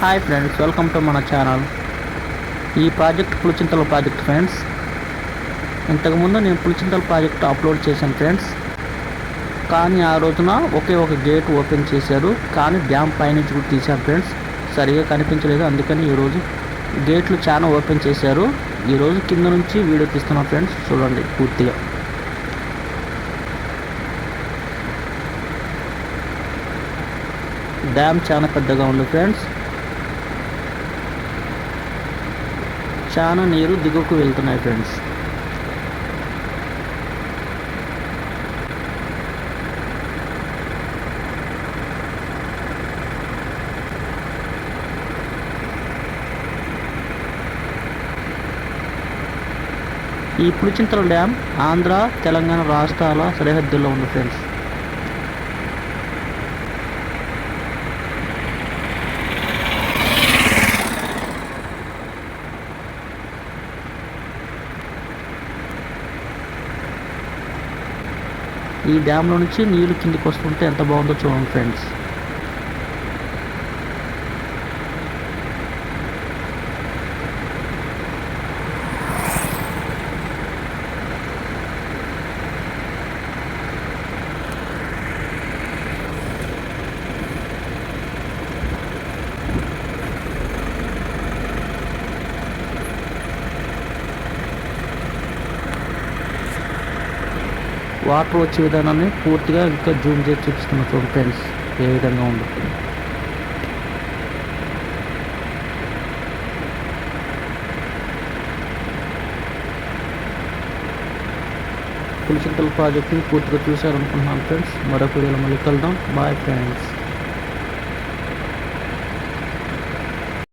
Hi friends welcome to మన channel. ఈ project Pulichintala project friends. ఇంతకుముందు నేను పులిచింతల ప్రాజెక్ట్ అప్లోడ్ చేశాను ఫ్రెండ్స్. కానీ ఆ రోజున ఒకే ఒక గేట్ ఓపెన్ చేశారు. కానీ డ్యామ్ పైనుంచి కూడా తీశాను ఫ్రెండ్స్. సరిగా కనిపించలేదు. అందుకని ఈరోజు గేట్లు చాలా ఓపెన్ చేశారు. ఈరోజు కింద నుంచి వీడియో తీస్తున్నాం ఫ్రెండ్స్. చూడండి పూర్తిగా. డ్యామ్ చాలా పెద్దగా ఉంది ఫ్రెండ్స్. చాలా నీరు దిగువకు వెళ్తున్నాయి ఫ్రెండ్స్. ఈ పులిచింతల డ్యామ్ ఆంధ్ర తెలంగాణ రాష్ట్రాల సరిహద్దుల్లో ఉంది ఫ్రెండ్స్. ఈ డ్యామ్లో నుంచి నీళ్ళు కిందికి వస్తుంటే ఎంత బాగుందో చూడండి ఫ్రెండ్స్. వాటర్ వచ్చే విధానాన్ని పూర్తిగా ఇంకా జూమ్ చేసి చూపిస్తున్నా చూడండి ఫ్రెండ్స్ ఏ విధంగా ఉందో. పులిచింతల ప్రాజెక్ట్ని పూర్తిగా చూశారనుకుంటున్నాను ఫ్రెండ్స్. మరొక వీడియోలో మళ్ళీ కలుద్దాం. Bye friends.